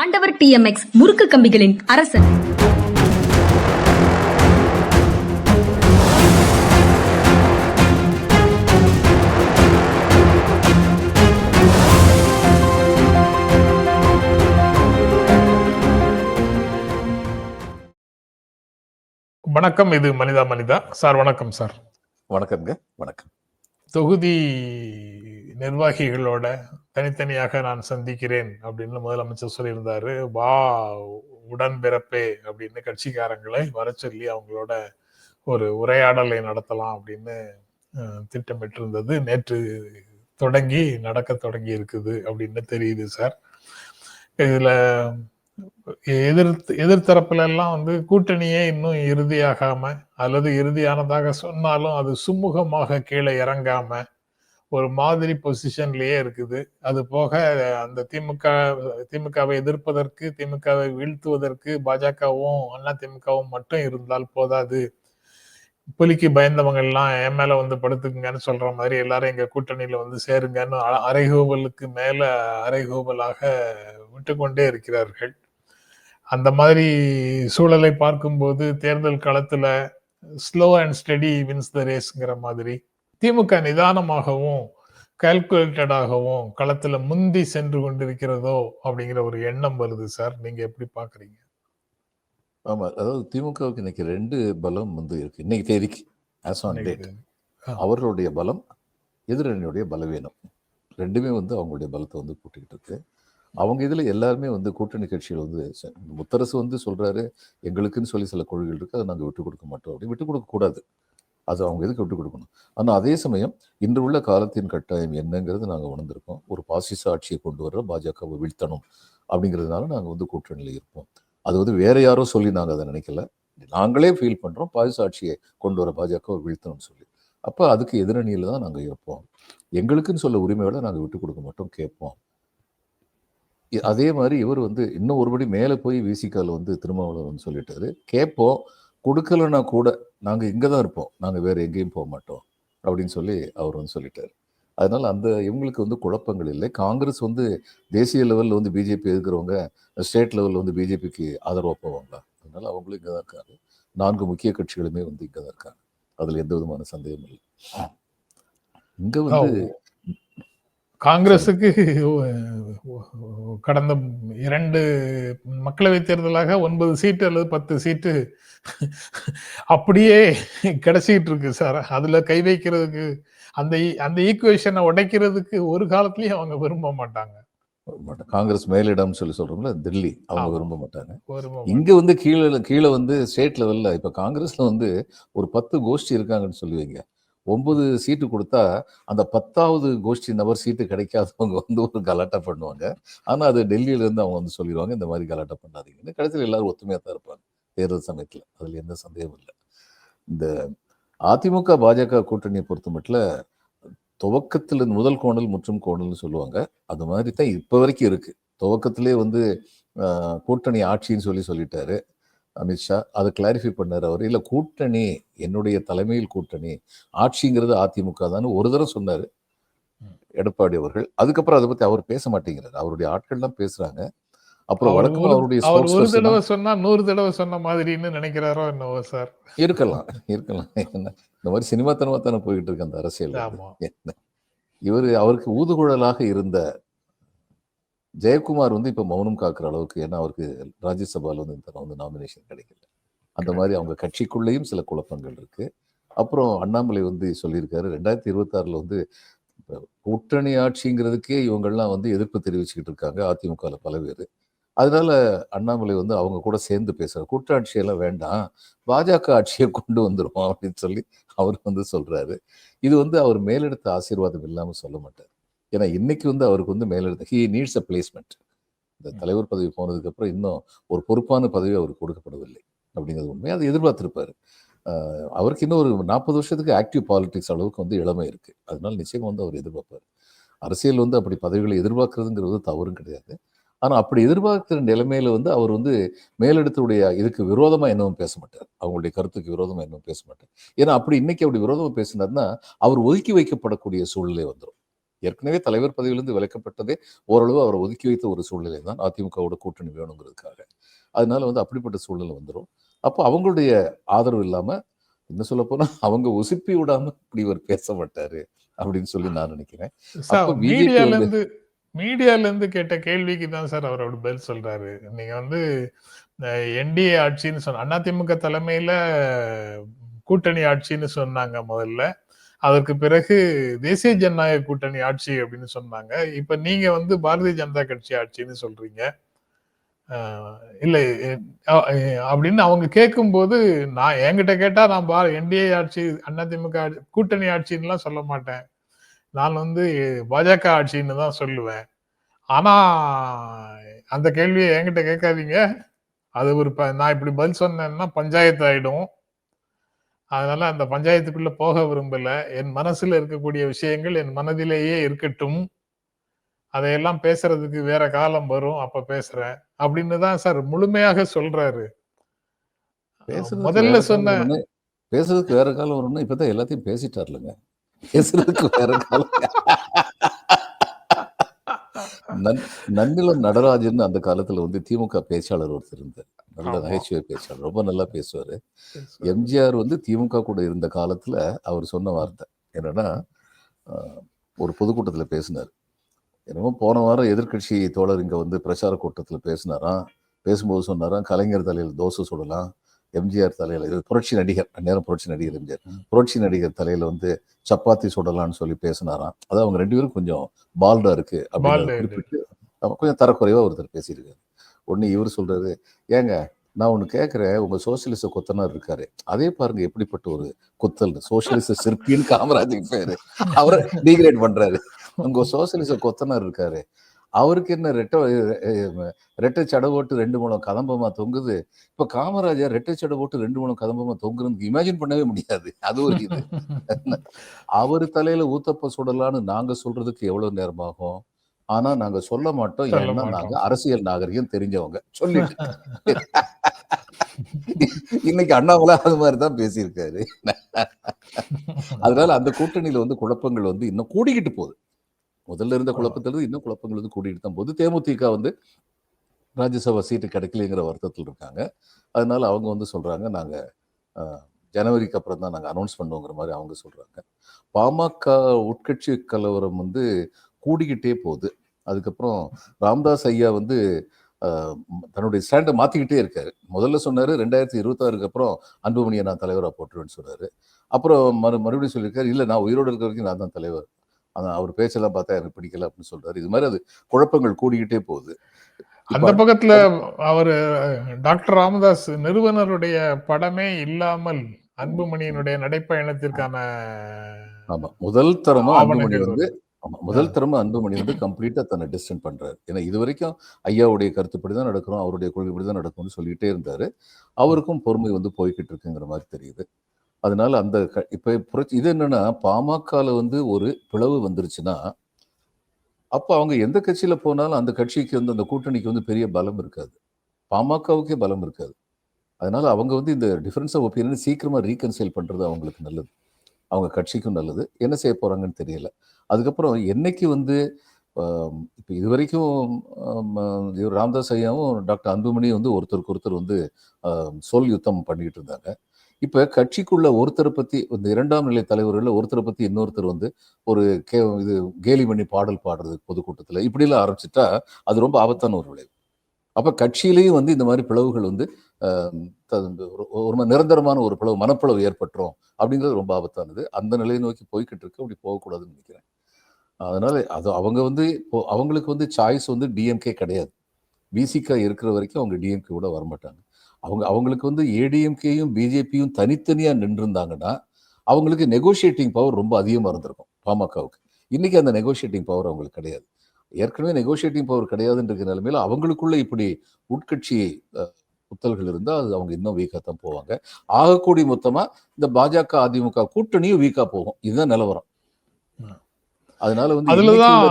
ஆண்டவர் டிஎம்எக்ஸ் முறுக்கு கம்பிகளின் அரசன். வணக்கம் இது மனிதா மனிதா. சார் வணக்கம் சார். வணக்கம்ங்க வணக்கம். தொகுதி நிர்வாகிகளோட தனித்தனியாக நான் சந்திக்கிறேன் அப்படின்னு முதலமைச்சர் சொல்லியிருந்தாரு. வா உடன்பிறப்பே அப்படின்னு கட்சிக்காரங்களை வர சொல்லி அவங்களோட ஒரு உரையாடலை நடத்தலாம் அப்படின்னு திட்டமிட்டிருந்தது. நேற்று தொடங்கி நடக்க தொடங்கி இருக்குது அப்படின்னு தெரியுது சார். இதுல எதிர் எதிர்த்தரப்புல எல்லாம் வந்து கூட்டணியே இன்னும் இறுதியாகாம அல்லது இறுதியானதாக சொன்னாலும் அது சுமூகமாக கீழே இறங்காம ஒரு மாதிரி பொசிஷன்லயே இருக்குது. அது போக அந்த திமுக திமுகவை எதிர்ப்பதற்கு திமுகவை வீழ்த்துவதற்கு பாஜகவும் அண்ணா திமுகவும் மட்டும் இருந்தால் போதாது. புலிக்கு பயந்தவங்க எல்லாம் என் மேல வந்து படுத்துக்குங்கன்னு சொல்ற மாதிரி எல்லாரும் எங்க கூட்டணியில வந்து சேருங்கன்னு அ- மேல அறைகூவலாக விட்டுக்கொண்டே இருக்கிறார்கள். அந்த மாதிரி சூழலை பார்க்கும்போது தேர்தல் களத்துல slow and steady wins the ரேஸ்ங்கிற மாதிரி திமுக நிதானமாகவும் கால்குலேட்டடாகவும் களத்துல முந்தி சென்று கொண்டிருக்கிறதோ அப்படிங்கிற ஒரு எண்ணம் வருது சார். நீங்க எப்படி பாக்குறீங்க? ஆமா அதாவது திமுகவுக்கு இன்னைக்கு ரெண்டு பலம் வந்து இருக்கு. இன்னைக்கு தேதிக்கு ஆஸ் ஆன் டேட் அவர்களுடைய பலம் எதிரணியுடைய பலவீனம். ரெண்டுமே வந்து அவங்களுடைய பலத்தை வந்து கூட்டிக்கிட்டு இருக்கு. அவங்க இதுல எல்லாருமே வந்து கூட்டணி கட்சிகள் வந்து முத்தரசு வந்து சொல்றாரு எங்களுக்குன்னு சொல்லி சில கொள்கைகள் இருக்கு அதை நாங்க விட்டு கொடுக்க மாட்டோம். அப்படி விட்டு கொடுக்க கூடாது. அது அவங்க எதுக்கு விட்டு கொடுக்கணும்? ஆனால் அதே சமயம் இன்று உள்ள காலத்தின் கட்டாயம் என்னங்கிறது நாங்கள் உணர்ந்திருக்கோம். ஒரு பாசிச ஆட்சியை கொண்டு வர பாஜகவை வீழ்த்தணும் அப்படிங்கிறதுனால நாங்கள் வந்து கூட்டணியில் இருப்போம். அது வந்து வேற யாரோ சொல்லி நாங்க அதை நினைக்கல. நாங்களே ஃபீல் பண்றோம் பாசிச ஆட்சியை கொண்டு வர பாஜகவை வீழ்த்தணும்னு சொல்லி. அப்போ அதுக்கு எதிரணியில தான் நாங்க இருப்போம். எங்களுக்குன்னு சொல்ல உரிமையோட நாங்க விட்டு கொடுக்க மாட்டோம் கேட்போம். அதே மாதிரி இவர் வந்து இன்னும் ஒருபடி மேலே போய் விசிகால வந்து திருமாவளவன் சொல்லிட்டாரு. கேட்போம். கொடுக்கலன்னா கூட நாங்க இங்கே தான் இருப்போம். நாங்க வேற எங்கேயும் போக மாட்டோம். அப்படின்னு சொல்லி அவர் வந்து சொல்லிட்டாரு. அதனால அந்த இவங்களுக்கு வந்து குழப்பங்கள் இல்லை. காங்கிரஸ் வந்து தேசிய லெவல்ல வந்து பிஜேபி எதிர்க்கிறவங்க ஸ்டேட் லெவல்ல வந்து பிஜேபிக்கு ஆதரவாக போவாங்களா அதனால அவங்களும் இங்கே தான் இருக்காங்க. நான்கு முக்கிய கட்சிகளுமே வந்து இங்கே தான் இருக்காங்க. அதுல எந்த விதமான சந்தேகமும் இல்லை. இங்க வந்து காங்கிரசுக்கு கடந்த இரண்டு மக்களவை தேர்தலாக ஒன்பது சீட்டு அல்லது பத்து சீட்டு அப்படியே கிடைச்சிட்டு இருக்கு சார் அதுல கை வைக்கிறதுக்கு அந்த அந்த ஈக்குவேஷனை உடைக்கிறதுக்கு ஒரு காலத்திலயும் அவங்க விரும்ப மாட்டாங்க. காங்கிரஸ் மேலிடம் சொல்லி சொல்றோம்ல டெல்லி அவங்க. விரும்ப மாட்டாங்க இங்க வந்து கீழே கீழே வந்து ஸ்டேட் லெவல்ல இப்ப காங்கிரஸ்ல வந்து ஒரு பத்து கோஷ்டி இருக்காங்கன்னு சொல்லுவீங்க ஒன்பது சீட்டு கொடுத்தா அந்த பத்தாவது கோஷ்டி நபர் சீட்டு கிடைக்காதவங்க வந்து ஒரு கலாட்டா பண்ணுவாங்க. ஆனால் அது டெல்லியிலேருந்து அவங்க வந்து சொல்லிடுவாங்க இந்த மாதிரி கலாட்டா பண்ணாதீங்கன்னு. கடைசியில் எல்லாரும் ஒத்துமையாக தான் இருப்பாங்க தேர்தல் சமயத்தில். அதில் எந்த சந்தேகமும் இல்லை. இந்த அதிமுக பாஜக கூட்டணியை பொறுத்த மட்டும் துவக்கத்தில் இருந்து முதல் கோணல் முற்றும் கோணல்னு சொல்லுவாங்க. அது மாதிரி தான் இப்போ வரைக்கும் இருக்குது துவக்கத்திலே வந்து கூட்டணி ஆட்சின்னு சொல்லி சொல்லிட்டாரு. அமித்ஷா அதை கிளாரிஃபை பண்ணார் அவர். இல்ல கூட்டணி என்னுடைய தலைமையில் கூட்டணி ஆட்சிங்கிறது அதிமுக தான் ஒரு தடவை சொன்னாரு. எடப்பாடி அவர்கள். அதுக்கப்புறம் அதை பத்தி அவர் பேச மாட்டேங்கிறாரு. அவருடைய ஆட்கள் தான் பேசுறாங்க. அப்புறம் வழக்கமா அவருடைய அவர் ஒரு spokesperson- தடவை சொன்னா நூறு தடவை சொன்ன மாதிரின்னு நினைக்கிறாரோ என்னவோ சார். இருக்கலாம். இருக்கலாம். என்ன? இந்த மாதிரி சினிமாத்தனமா தானே போயிட்டு இருக்கு அந்த அரசியல் இவர் அவருக்கு ஊதுகுழலாக இருந்த ஜெயக்குமார் வந்து இப்ப மௌனம் காக்குற அளவுக்கு ஏன்னா அவருக்கு ராஜ்யசபால வந்து இந்த வந்து நாமினேஷன் கிடைக்கல. அந்த மாதிரி அவங்க கட்சிக்குள்ளேயும் சில குழப்பங்கள் இருக்கு. அப்புறம் அண்ணாமலை வந்து சொல்லியிருக்காரு ரெண்டாயிரத்தி இருபத்தாறுல வந்து கூட்டணி ஆட்சிங்கிறதுக்கே இவங்கெல்லாம் வந்து எதிர்ப்பு தெரிவிச்சுக்கிட்டு இருக்காங்க அதிமுகவில் பல பேர். அதனால அண்ணாமலை வந்து அவங்க கூட சேர்ந்து பேசுறாரு. கூட்டாட்சியெல்லாம் வேண்டாம் பாஜக ஆட்சியை கொண்டு வந்துரும் அப்படின்னு சொல்லி அவர் வந்து சொல்றாரு. இது வந்து அவர் மேலெடுத்த ஆசீர்வாதம் இல்லாம சொல்ல மாட்டார். ஏன்னா இன்னைக்கு வந்து அவருக்கு வந்து மேலெடுத்த ஹி நீட்ஸ் அ பிளேஸ்மெண்ட் இந்த தலைவர் பதவி போனதுக்கு அப்புறம் இன்னும் ஒரு பொறுப்பான பதவி அவருக்கு கொடுக்கப்படவில்லை அப்படிங்கிறது உண்மை. அதை எதிர்பார்த்திருப்பாரு. அவருக்கு இன்னும் ஒரு நாற்பது வருஷத்துக்கு ஆக்டிவ் பாலிடிக்ஸ் அளவுக்கு வந்து இளமை இருக்கு. அதனால நிச்சயம் வந்து அவர் எதிர்பார்ப்பார். அரசியல் வந்து அப்படி பதவிகளை எதிர்பார்க்கறதுங்கிறது தவறும் கிடையாது. ஆனா அப்படி எதிர்பார்க்கிற நிலைமையில வந்து அவர் வந்து மேலிடத்துடைய இதுக்கு விரோதமா என்னவும் பேச மாட்டார். அவங்களுடைய கருத்துக்கு விரோதமா என்னவும் பேச மாட்டார். ஏன்னா அப்படி இன்னைக்கு அப்படி விரோதமா பேசினார்னா அவர் ஒதுக்கி வைக்கப்படக்கூடிய சூழ்நிலை வந்துடும் ஏற்கனவே தலைவர் பதவியிலிருந்து விலக்கப்பட்டதே ஓரளவு அவரை ஒதுக்கி வைத்த ஒரு சூழ்நிலை தான் அதிமுகவோட கூட்டணி வேணுங்கிறதுக்காக. அதனால வந்து அப்படிப்பட்ட சூழ்நிலை வந்துடும் அப்போ அவங்களுடைய ஆதரவு இல்லாம இன்னும் சொல்ல போனா அவங்க உசுப்பி விடாம இப்படி இவர் பேச மாட்டாரு அப்படின்னு சொல்லி நான் நினைக்கிறேன். அப்ப BJP மீடியால வந்து- இருந்து மீடியால இருந்து கேட்ட கேள்விக்கு தான் சார் அவரோட பதில் சொல்றாரு. நீங்க வந்து என்டிஏ ஆட்சின்னு சொன்ன அதிமுக தலைமையில கூட்டணி ஆட்சின்னு சொன்னாங்க முதல்ல. அதற்கு பிறகு தேசிய ஜனநாயக கூட்டணி ஆட்சி அப்படின்னு சொன்னாங்க. இப்ப நீங்க வந்து பாரதிய ஜனதா கட்சி ஆட்சின்னு சொல்றீங்க. இல்லை அப்படின்னு அவங்க கேட்கும்போது நான் என்கிட்ட கேட்டா நான் பா என்டிஏ ஆட்சி அதிமுக ஆட்சி- கூட்டணி ஆட்சின்னுலாம் சொல்ல மாட்டேன். நான் வந்து பாஜக ஆட்சின்னு தான் சொல்லுவேன். ஆனா அந்த கேள்வியை என்கிட்ட கேட்காதீங்க. அது ஒரு ப- நான் இப்படி பதில் சொன்னேன்னா பஞ்சாயத்து ஆயிடும். அதனால அந்த பஞ்சாயத்துக்குள்ள போக விரும்பல. என் மனசுல இருக்கக்கூடிய விஷயங்கள் என் மனதிலேயே இருக்கட்டும். அதையெல்லாம் பேசுறதுக்கு வேற காலம் வரும் அப்ப பேசுறேன். அப்படின்னு தான் சார் முழுமையாக சொல்றாரு. முதல்ல சொன்ன பேசுறதுக்கு வேற காலம் வரும்னா இப்பதான் எல்லாத்தையும் பேசிட்டார்லங்க. பேசுறதுக்கு வேற காலம். நன்- நன்னிலம் நடராஜன் அந்த காலத்துல வந்து திமுக பேச்சாளர் ஒருத்தர் இருந்தார். நல்ல. நகைச்சுவை பேச்சாளர் ரொம்ப நல்லா பேசுவாரு. எம்ஜிஆர் வந்து திமுக கூட இருந்த காலத்துல அவர் சொன்ன வார்த்தை. என்னன்னா ஒரு பொதுக்கூட்டத்துல பேசினார். என்னமோ போன வாரம் எதிர்க்கட்சி தோழர் இங்க வந்து பிரச்சார கூட்டத்துல பேசினாராம். பேசும்போது சொன்னாராம் கலைஞர் தலையில் தோசை சுடலாம் எம்ஜிஆர் தலையில இது புரட்சி நடிகர் அந்நேரம் புரட்சி நடிகர் எம்ஜிஆர். புரட்சி நடிகர் தலையில வந்து சப்பாத்தி சுடலாம்னு சொல்லி பேசினாராம். அதான் அவங்க ரெண்டு பேரும் கொஞ்சம் பால்டா இருக்கு அப்படின்னு குறிப்பிட்டு கொஞ்சம் தரக்குறைவா ஒருத்தர் பேசியிருக்காரு. உடனே இவர் சொல்றாரு ஏங்க நான் ஒண்ணு கேட்கிறேன் உங்க சோசியலிச கொத்தனார் இருக்காரு. அதே பாருங்க எப்படிப்பட்ட ஒரு குத்தல் சோசியலிச சிற்பின்னு காமராஜுக்கு பேரு. அவரை டீக்ரேட் பண்றாரு. உங்க சோசியலிச கொத்தனார் இருக்காரு. அவருக்கு என்ன ரெட்டை ரெட்டை சடை போட்டு ரெண்டு மூலம் கதம்பமா தொங்குது? இப்ப காமராஜர் ரெட்டை சடை போட்டு ரெண்டு மூலம் கதம்பமா தொங்குறதுக்கு இமேஜின் பண்ணவே முடியாது. அது ஒரு இது. அவர் தலையில ஊத்தப்ப சுடலான்னு நாங்க சொல்றதுக்கு எவ்வளவு நேரமாகும் ஆனா நாங்க சொல்ல மாட்டோம். சொல்ல ஏன்னா. நாங்க அரசியல் நாகரிகம் தெரிஞ்சவங்க. சொல்லிட்டு. இன்னைக்கு அண்ணாமலை அது மாதிரிதான் பேசியிருக்காரு. அதனால அந்த கூட்டணியில வந்து குழப்பங்கள் வந்து இன்னும் கூடிக்கிட்டு போகுது. முதல்ல இருந்த குழப்பத்துல இருந்து இன்னும் குழப்பங்கள் வந்து கூடிக்கிட்டு தான் போகுது. தேமுதிக வந்து ராஜ்யசபா சீட்டு கிடைக்கலைங்கிற வருத்தத்தில் இருக்காங்க. அதனால அவங்க வந்து சொல்றாங்க நாங்க ஜனவரிக்கு அப்புறம் தான் நாங்க அனௌன்ஸ் பண்ணுவோங்கிற மாதிரி அவங்க சொல்றாங்க. பாமக உட்கட்சி கலவரம் வந்து கூடிக்கிட்டே போகுது. அதுக்கப்புறம் ராம்தாஸ் ஐயா வந்து தன்னுடைய ஸ்டாண்டை மாத்திக்கிட்டே இருக்காரு. முதல்ல சொன்னாரு ரெண்டாயிரத்தி இருபத்தாறுக்கு அப்புறம் அன்புமணியை நான் தலைவராக போட்டுருவேன்னு சொன்னாரு. அப்புறம் மறு மறுபடியும் சொல்லியிருக்காரு இல்லை நான் உயிரோடு இருக்கிற வரைக்கும் நான் தான் தலைவர். அதான் அவர் பேச்செல்லாம் பார்த்தா எனக்கு பிடிக்கல அப்படின்னு சொல்றாரு. இது மாதிரி அது குழப்பங்கள் கூடிக்கிட்டே போகுது. அந்த பக்கத்துல அவரு டாக்டர் ராமதாஸ் நிறுவனருடைய படமே இல்லாமல் அன்புமணியினுடைய நடைப்பயணத்திற்கான ஆமா. முதல் தரமா அன்புமணி வந்து முதல் தரமா அன்புமணி வந்து கம்ப்ளீட்டா தன்னை டிஸ்டன்ட் பண்றாரு. ஏன்னா இது வரைக்கும் ஐயாவுடைய கருத்துப்படி தான் நடக்கிறோம் அவருடைய கொள்கைப்படி தான் நடக்கும்னு சொல்லிட்டே இருந்தாரு. அவருக்கும் பொறுமை வந்து போய்கிட்டு இருக்குங்கிற மாதிரி தெரியுது. அதனால அந்த இப்ப புரட்சி இது என்னன்னா பாமகல வந்து ஒரு பிளவு வந்துருச்சுன்னா அப்ப அவங்க எந்த கட்சியில போனாலும் அந்த கட்சிக்கு வந்து அந்த கூட்டணிக்கு வந்து பெரிய பலம் இருக்காது. பாமகவுக்கே பலம் இருக்காது. அதனால அவங்க வந்து இந்த டிஃபரன்ஸ் ஆஃப் ஒப்பீனியன் சீக்கிரமா ரீகன்சைல் பண்றது அவங்களுக்கு நல்லது. அவங்க கட்சிக்கும் நல்லது. என்ன செய்ய போகிறாங்கன்னு தெரியல. அதுக்கப்புறம் என்னைக்கு வந்து இப்போ இது வரைக்கும் இவர் ஐயாவும் டாக்டர் அன்புமணி வந்து ஒருத்தருக்கு ஒருத்தர் வந்து சொல் யுத்தம் பண்ணிக்கிட்டு இருந்தாங்க. இப்போ கட்சிக்குள்ள ஒருத்தரை பற்றி இந்த இரண்டாம் நிலை தலைவர்களில் ஒருத்தரை பற்றி இன்னொருத்தர் வந்து ஒரு கே இது கேலி பண்ணி பாடல் பாடுறது பொதுக்கூட்டத்தில் இப்படிலாம் ஆரம்பிச்சிட்டா அது ரொம்ப ஆபத்தான ஒரு விளைவு. அப்போ கட்சியிலேயும் வந்து இந்த மாதிரி பிளவுகள் வந்து ஒரு- ஒரு நிரந்தரமான ஒரு பிளவு மனப்பிளவு ஏற்பட்டுரும் அப்படிங்கிறது ரொம்ப ஆபத்தானது. அந்த நிலையை நோக்கி போய்கிட்டு இருக்கு. அப்படி போகக்கூடாதுன்னு நினைக்கிறேன். அதனால அது அவங்க வந்து இப்போ அவங்களுக்கு வந்து சாய்ஸ் வந்து டிஎம்கே கிடையாது. பிசிகா இருக்கிற வரைக்கும் அவங்க டிஎம்கே கூட வரமாட்டாங்க. அவங்க அவங்களுக்கு வந்து ஏடிஎம்கேயும் பிஜேபியும் தனித்தனியாக நின்றுருந்தாங்கன்னா அவங்களுக்கு நெகோஷியேட்டிங் பவர் ரொம்ப அதிகமாக இருந்திருக்கும். பாமகவுக்கு. இன்னைக்கு அந்த நெகோஷியேட்டிங் பவர் அவங்களுக்கு கிடையாது. ஏற்கனவே நெகோஷியேட்டிங் பவர் கிடையாதுன்ற நிலைமையில அவங்களுக்குள்ள இப்படி உட்கட்சி அஹ், புத்தல்கள் இருந்தா அது அவங்க இன்னும் வீக்கா தான் போவாங்க. ஆகக்கூடி மொத்தமா இந்த பாஜக அதிமுக கூட்டணியும் வீக்கா போகும். இதுதான் நிலவரம். அதனால வந்து அதுலதான்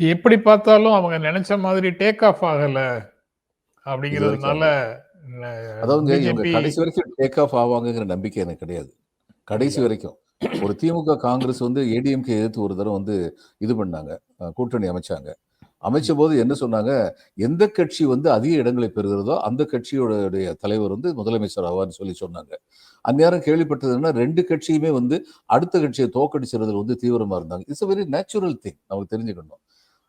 எப்படி பார்த்தாலும் அவங்க நினைச்ச மாதிரி டேக் ஆஃப் ஆகல அப்படிங்கிறதுனால அதாவது இவங்க கடைசி வரைக்கும் டேக் ஆஃப் ஆவாங்கங்கிற நம்பிக்கை எனக்கு கிடையாது. கடைசி வரைக்கும். ஒரு திமுக காங்கிரஸ் வந்து ஏடிஎம்கே எதிர்த்து ஒரு தடவை வந்து இது பண்ணாங்க. கூட்டணி அமைச்சாங்க. அமைச்ச போது என்ன சொன்னாங்க? எந்த கட்சி வந்து அதிக இடங்களை பெறுகிறதோ அந்த கட்சியோடைய தலைவர் வந்து முதலமைச்சர் ஆவார்னு சொல்லி சொன்னாங்க. அந்நேரம் கேள்விப்பட்டதுன்னா ரெண்டு கட்சியுமே வந்து அடுத்த கட்சியை தோக்கடிச்சுறதுல வந்து தீவிரமா இருந்தாங்க. It's a very natural thing நமக்கு தெரிஞ்சுக்கணும்.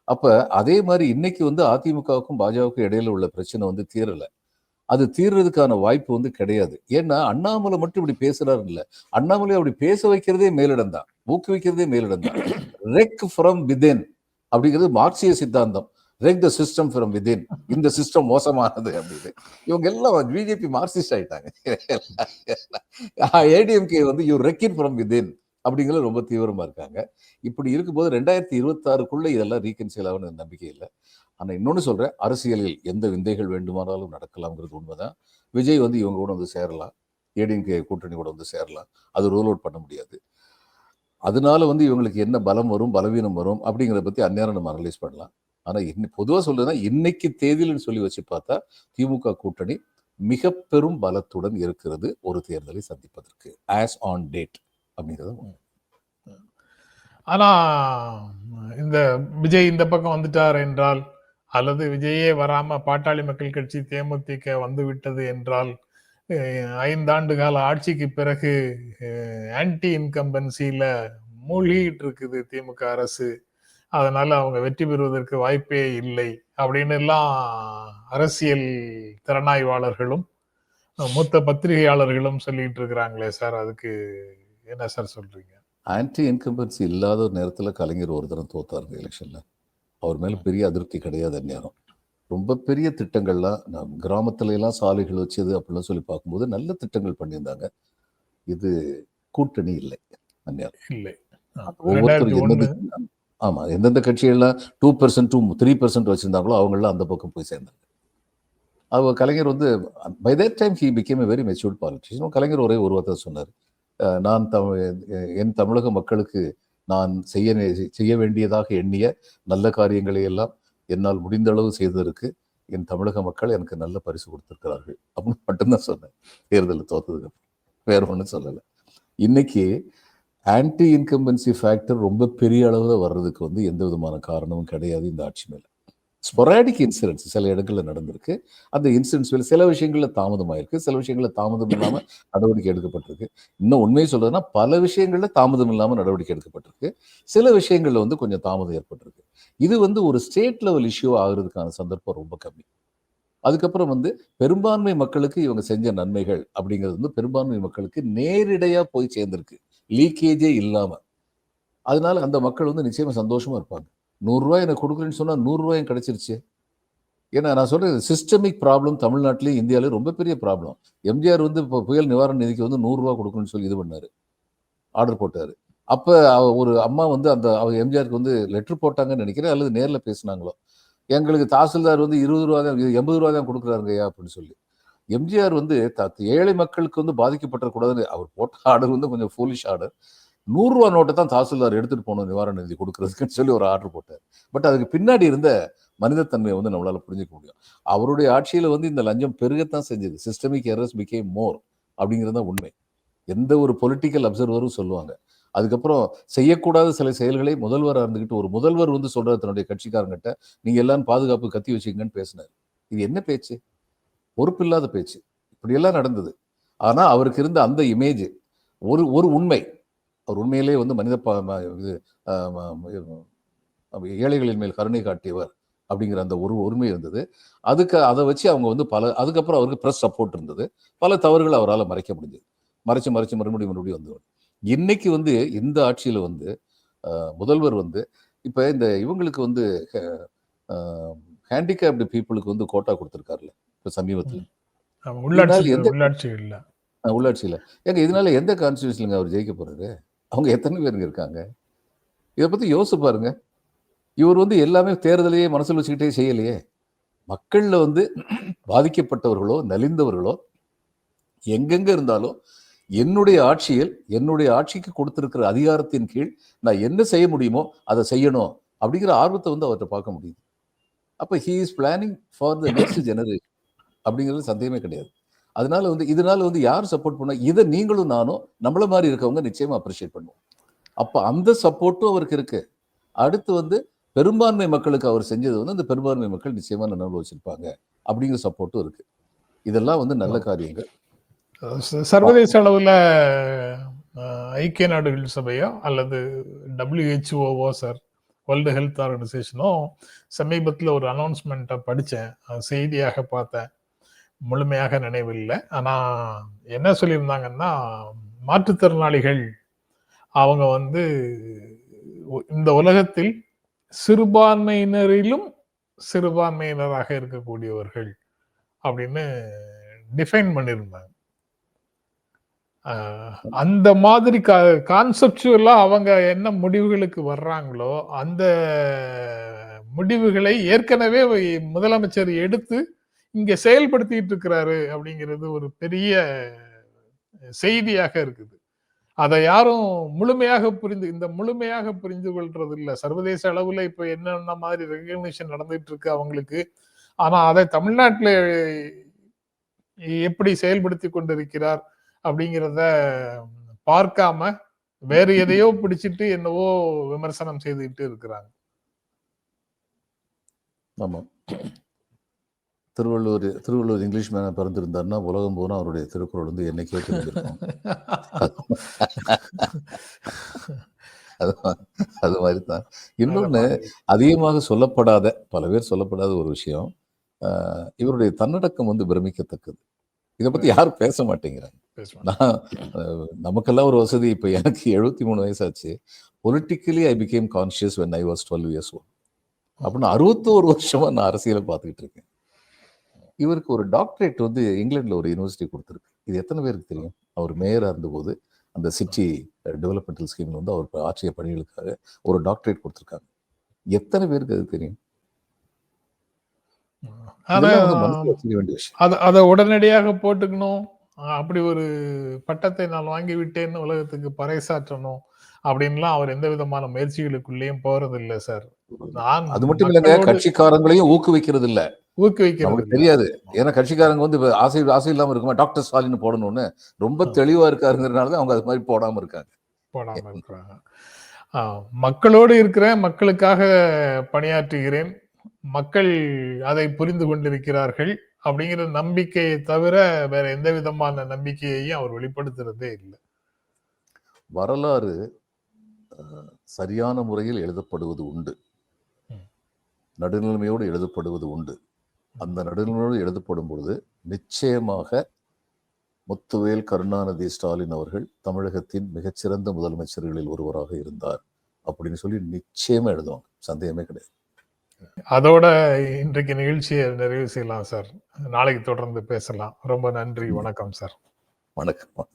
அப்ப அதே மாதிரி இன்னைக்கு வந்து அதிமுகவுக்கும் பாஜகவுக்கும் இடையில உள்ள பிரச்சனை வந்து தீரல. அது தீர்றதுக்கான வாய்ப்பு வந்து கிடையாது. ஏன்னா அண்ணாமலை மட்டும் இப்படி பேசுறாரு இல்ல அண்ணாமலை அப்படி பேச வைக்கிறதே மேலிடம் தான் ஊக்குவிக்கிறதே மேலிடம் தான் ரெக் ஃப்ரம் விதென் அப்படிங்கிறது மார்க்சிய சித்தாந்தம். Wreck the system from within இந்த சிஸ்டம் மோசமானது அப்படின்னு. இவங்க எல்லாம் பிஜேபி மார்க்சிஸ்ட் ஆயிட்டாங்க. ஏடிஎம்கே வந்து யூ ரெக்கின் ஃப்ரம் விதின் அப்படிங்கிறது ரொம்ப தீவிரமாக இருக்காங்க. இப்படி இருக்கும்போது ரெண்டாயிரத்தி இருபத்தாறுக்குள்ளே இதெல்லாம் ரீகன்சைல் ஆகணும் நம்பிக்கை இல்லை. ஆனால் இன்னொன்னு சொல்கிறேன் அரசியலில் எந்த விந்தைகள் வேண்டுமானாலும் நடக்கலாம்ங்கிறது உண்மைதான். விஜய் வந்து இவங்க கூட வந்து சேரலாம். ஏடிஎம்கே கூட்டணி கூட வந்து சேரலாம். அது ரூல் அவுட் பண்ண முடியாது. அதனால வந்து இவங்களுக்கு என்ன பலம் வரும் பலவீனம் வரும் அப்படிங்கிறத பத்தி அந்நேரம் நம்ம அனலைஸ் பண்ணலாம். ஆனா இன்னை பொதுவா சொல்றதுன்னா இன்னைக்கு தேதியில்னு சொல்லி வச்சு பார்த்தா திமுக கூட்டணி மிக பெரும் பலத்துடன் இருக்கிறது ஒரு தேர்தலை சந்திப்பதற்கு. ஆஸ் ஆன் டேட் அப்படிங்கிறது. ஆனால் ஆனா இந்த விஜய் இந்த பக்கம் வந்துட்டார் என்றால் அல்லது விஜயே வராம பாட்டாளி மக்கள் கட்சி தேமுதிக வந்து விட்டது என்றால் ஐந்தாண்டு கால ஆட்சிக்கு பிறகு ஆன்டி இன்கம்பன்சியில மூழ்கிட்டு இருக்குது திமுக அரசு. அதனால அவங்க வெற்றி பெறுவதற்கு வாய்ப்பே இல்லை அப்படின்னு எல்லாம் அரசியல் திறனாய்வாளர்களும் மூத்த பத்திரிகையாளர்களும் சொல்லிட்டு இருக்கிறாங்களே சார் அதுக்கு என்ன சார் சொல்றீங்க? ஆன்டி இன்கம்பன்சி இல்லாத ஒரு நேரத்தில் கலைஞர் ஒரு தரம் தோத்தாருங்க எலெக்ஷன்ல அவர் மேலே பெரிய அதிருப்தி கிடையாது அந்நேரம். ரொம்ப பெரிய திட்டங்கள்லாம் நம் கிராமத்துல எல்லாம் சாலைகள் வச்சது அப்படிலாம் சொல்லி பார்க்கும்போது நல்ல திட்டங்கள் பண்ணியிருந்தாங்க. இது கூட்டணி இல்லை ஆமா எந்தெந்த கட்சிகள்லாம் two percent two three percent வச்சிருந்தாங்களோ அவங்களாம் அந்த பக்கம் போய் சேர்ந்தாங்க. அவ கலைஞர் வந்து by that time he became a very matured politician Kalaignar ஒரே ஒரு வார்த்தை சொன்னார். நான் தமிழ் என் தமிழக மக்களுக்கு நான் செய்ய செய்ய வேண்டியதாக எண்ணிய நல்ல காரியங்களை எல்லாம் என்னால் முடிந்த அளவு செய்ததற்கு என் தமிழக மக்கள் எனக்கு நல்ல பரிசு கொடுத்திருக்கிறார்கள். அப்படின்னு மட்டும்தான் சொன்னேன். தேர்தலில் தோத்ததுக்கு வேற ஒன்றும் சொல்லலை. இன்னைக்கு ஆன்டி இன்கம்பன்சி ஃபேக்டர் ரொம்ப பெரிய அளவில் வர்றதுக்கு வந்து எந்த விதமான காரணமும் கிடையாது இந்த ஆட்சி மேலே. ஸ்பொராடிக் இன்சிடென்ட்ஸ் சில இடங்களில் நடந்திருக்கு. அந்த இன்சிடென்ட்ஸ் சில விஷயங்களில் தாமதமாயிருக்கு. சில விஷயங்களில் தாமதம் இல்லாமல் நடவடிக்கை எடுக்கப்பட்டிருக்கு. இன்னும் உண்மையை சொல்றதுன்னா பல விஷயங்களில் தாமதம் இல்லாமல் நடவடிக்கை எடுக்கப்பட்டிருக்கு. சில விஷயங்களில் வந்து கொஞ்சம் தாமதம் ஏற்பட்டிருக்கு. இது வந்து ஒரு ஸ்டேட் லெவல் இஷ்யூ ஆகுறதுக்கான சந்தர்ப்பம் ரொம்ப கம்மி. அதுக்கப்புறம் வந்து பெரும்பான்மை மக்களுக்கு இவங்க செஞ்ச நன்மைகள் அப்படிங்கிறது வந்து பெரும்பான்மை மக்களுக்கு நேரிடையாக போய் சேர்ந்திருக்கு. லீக்கேஜே இல்லாமல் அதனால அந்த மக்கள் வந்து நிச்சயமாக சந்தோஷமா இருப்பாங்க. நூறுரூவா எனக்கு கொடுக்குறேன்னு சொன்னால் நூறுரூவாயும் கிடச்சிருச்சு. ஏன்னா நான் சொல்கிறேன் சிஸ்டமிக் ப்ராப்ளம் தமிழ்நாட்டிலையும் இந்தியாவிலேயும் ரொம்ப பெரிய ப்ராப்ளம் எம்ஜிஆர் வந்து இப்போ புயல் நிவாரண நிதிக்கு வந்து நூறுரூவா கொடுக்கணும்னு சொல்லி இது பண்ணார். ஆர்டர் போட்டார். அப்போ அவ ஒரு அம்மா வந்து அந்த அவங்க எம்ஜிஆருக்கு வந்து லெட்ரு போட்டாங்கன்னு நினைக்கிறேன் அல்லது நேரில் பேசுனாங்களோ. எங்களுக்கு தாசில்தார் வந்து இருபது ரூபா தான் எண்பது ரூபா தான் கொடுக்குறாருங்கய்யா அப்படின்னு சொல்லி. எம்ஜிஆர் வந்து த- ஏழை மக்களுக்கு வந்து பாதிக்கப்பட்டக்கூடாதுன்னு அவர் போட்ட ஆர்டர் வந்து கொஞ்சம் ஃபோலிஷ் ஆர்டர் நூறுரூவா நோட்டை தான் தாசில்தார் எடுத்துகிட்டு போகணும் நிவாரண நிதி கொடுக்குறதுக்குன்னு சொல்லி ஒரு ஆர்டர் போட்டார். பட் அதுக்கு பின்னாடி இருந்த மனிதத்தன்மையை வந்து நம்மளால் புரிஞ்சுக்க முடியும். அவருடைய ஆட்சியில் வந்து இந்த லஞ்சம் பெருகத்தான் செஞ்சது. சிஸ்டமிக் எரர்ஸ் பிகேம் மோர் அப்படிங்கிறது தான் உண்மை. எந்த ஒரு பொலிட்டிக்கல் அப்சர்வரும் சொல்லுவாங்க. அதுக்கப்புறம் செய்யக்கூடாத சில செயல்களை முதல்வராக இருந்துக்கிட்டு ஒரு முதல்வர் வந்து சொல்கிற தன்னுடைய கட்சிக்காரங்கிட்ட நீங்கள் எல்லாரும் பாதுகாப்பு கத்தி வச்சுக்கங்கன்னு பேசினார். இது என்ன பேச்சு? பொறுப்பில்லாத பேச்சு. இப்படியெல்லாம் நடந்தது. ஆனால் அவருக்கு இருந்த அந்த இமேஜ் ஒரு ஒரு உண்மை அவர் உண்மையிலேயே வந்து மனித இது ஏழைகளின் மேல் கருணை காட்டியவர் அப்படிங்கிற அந்த ஒரு உரிமை இருந்தது. அதுக்கு அதை வச்சு அவங்க வந்து பல அதுக்கப்புறம் அவருக்கு ப்ரெஸ் சப்போர்ட் இருந்தது. பல தவறுகளை அவரால் மறைக்க முடிஞ்சது. மறைச்சு மறைச்சு மறுபடியும் மறுபடியும் வந்து இன்னைக்கு வந்து இந்த ஆட்சியில வந்து முதல்வர் வந்து இப்ப இந்த இவங்களுக்கு வந்து ஹேண்டிகேப்டு பீப்புளுக்கு வந்து கோட்டா கொடுத்துருக்காருல்ல இப்ப சமீபத்தில். உள்ளாட்சி உள்ளாட்சியில. ஏங்க இதனால எந்த கான்ஸ்டியூஷன்லங்க அவர் ஜெயிக்க போறாரு? அவங்க எத்தனை பேருங்க இருக்காங்க? இதை பற்றி யோசிச்சு பாருங்க. இவர் வந்து எல்லாமே தேர்தலையே மனசில் வச்சுக்கிட்டே செய்யலையே. மக்களில் வந்து பாதிக்கப்பட்டவர்களோ நலிந்தவர்களோ எங்கெங்க இருந்தாலும் என்னுடைய ஆட்சியில் என்னுடைய ஆட்சிக்கு கொடுத்துருக்கிற அதிகாரத்தின் கீழ் நான் என்ன செய்ய முடியுமோ அதை செய்யணும் அப்படிங்கிற ஆர்வத்தை வந்து அவர்கிட்ட பார்க்க முடியுது. அப்போ he is planning for the next generation அப்படிங்கிறது சந்தேகமே கிடையாது. அதனால வந்து இதனால வந்து யார் சப்போர்ட் பண்ணா இதை நீங்களும் நானும் நம்மள மாதிரி இருக்கவங்க நிச்சயமா அப்ரிஷியேட் பண்ணுவோம். அப்ப அந்த சப்போர்ட்டும் அவருக்கு இருக்கு. அடுத்து வந்து பெரும்பான்மை மக்களுக்கு அவர் செஞ்சது வந்து அந்த பெரும்பான்மை மக்கள் நிச்சயமா நினைவு வச்சிருப்பாங்க அப்படிங்கிற சப்போர்ட்டும் இருக்கு. இதெல்லாம் வந்து நல்ல காரியங்கள். சர்வதேச அளவுல ஐக்கிய நாடுகள் சபையோ அல்லது டபிள்யூஹெச்ஓவோ சார் வேர்ல்டு ஹெல்த் ஆர்கனைசேஷனோ சமீபத்தில் ஒரு அனௌன்ஸ்மெண்ட்டை படித்தேன் செய்தியாக பார்த்தேன். முழுமையாக நினைவில்லை. ஆனால் என்ன சொல்லியிருந்தாங்கன்னா மாற்றுத்திறனாளிகள் அவங்க வந்து இந்த உலகத்தில் சிறுபான்மையினரிலும் சிறுபான்மையினராக இருக்கக்கூடியவர்கள் அப்படின்னு டிஃபைன் பண்ணியிருந்தாங்க. அந்த மாதிரி கான்செப்டுவலா அவங்க என்ன முடிவுகளுக்கு வர்றாங்களோ அந்த முடிவுகளை ஏற்கனவே முதலமைச்சர் எடுத்து இங்க செயல்படுத்திட்டு இருக்கிறாரு அப்படிங்கிறது ஒரு பெரிய செய்தியாக இருக்குது. அதை யாரும் முழுமையாக புரிந்து இந்த முழுமையாக புரிந்து கொள்றது இல்ல சர்வதேச அளவுல இப்ப என்னென்ன மாதிரி ரெகக்னிஷன் நடந்துட்டு இருக்கு அவங்களுக்கு. ஆனா அதை தமிழ்நாட்டுல எப்படி செயல்படுத்தி கொண்டிருக்கிறார் அப்படிங்கிறத பார்க்காம வேற எதையோ பிடிச்சிட்டு என்னவோ விமர்சனம் செய்துட்டு இருக்கிறாங்க. ஆமா திருவள்ளுவர் திருவள்ளுவர் இங்கிலீஷ் மேன பிறந்திருந்தாருன்னா உலகம் பூரா அவருடைய திருக்குறள் வந்து என்னைக்கே தெரிஞ்சிருக்கும் அது மாதிரி தான் இன்னொன்னு அதிகமாக சொல்லப்படாத பல பேர் சொல்லப்படாத ஒரு விஷயம் இவருடைய தன்னடக்கம் வந்து பிரமிக்கத்தக்கது. இதை பத்தி யாரும் பேச மாட்டேங்கிறாங்க. நான் நமக்கெல்லாம் ஒரு வசதி. இப்போ எனக்கு எழுபத்தி மூணு வயசாச்சு. Politically I became conscious when I was twelve years old அப்படின்னு அறுபத்தோரு வருஷமா நான் அரசியலை பார்த்துக்கிட்டு இருக்கேன். இவருக்கு ஒரு டாக்டரேட் வந்து இங்கிலாந்துல ஒரு யூனிவர்சிட்டி கொடுத்துருக்கு. இது எத்தனை பேருக்கு தெரியும்? அவர் மேயரா இருந்தபோது அந்த சிட்டி டெவலப்மெண்டல் ஸ்கீம்ல வந்து அவர் ஆற்றிய பணிகளுக்காக ஒரு டாக்டரேட் கொடுத்துருக்காங்க. எத்தனை பேருக்கு அது தெரியும்? அத அதை உடனடியாக போட்டுக்கணும். அப்படி ஒரு பட்டத்தை நான் வாங்கி விட்டேன்னு உலகத்துக்கு பறைசாற்றணும் அப்படின்லாம் அவர் எந்த விதமான முயற்சிகளுக்குள்ளேயும் போறது இல்ல சார் நான் அது மட்டும் இல்லைங்க கட்சிக்காரங்களையும் ஊக்குவிக்கிறது இல்ல ஊக்குவிக்கிறது நமக்கு. தெரியாது. ஏன்னா கட்சிக்காரங்க வந்து இப்ப ஆசை ஆசை இல்லாம இருக்குமா டாக்டர் ஸ்டாலின் போடணும்னு ரொம்ப தெளிவா இருக்காருங்கிறதுனால தான் அவங்க அது மாதிரி போடாம இருக்காங்க. போடாம இருக்கிறாங்க. மக்களோடு இருக்கிறேன் மக்களுக்காக பணியாற்றுகிறேன் மக்கள் அதை புரிந்து கொண்டிருக்கிறார்கள் அப்படிங்கிற நம்பிக்கையை தவிர வேற எந்த விதமான நம்பிக்கையையும் அவர் வெளிப்படுத்துறதே இல்லை. வரலாறு சரியான முறையில் எழுதப்படுவது உண்டு. நடுநிலைமையோடு எழுதப்படுவது உண்டு. அந்த நடுநிலையோடு எழுதப்படும் பொழுது நிச்சயமாக முத்துவேல் கருணாநிதி ஸ்டாலின் அவர்கள் தமிழகத்தின் மிகச்சிறந்த முதலமைச்சர்களில் ஒருவராக இருந்தார் அப்படின்னு சொல்லி நிச்சயமா எழுதுவாங்க. சந்தேகமே கிடையாது. அதோட இன்றைக்கு நிகழ்ச்சியை நிறைவு செய்யலாம் சார். நாளைக்கு தொடர்ந்து பேசலாம். ரொம்ப நன்றி. வணக்கம் சார். வணக்கம்.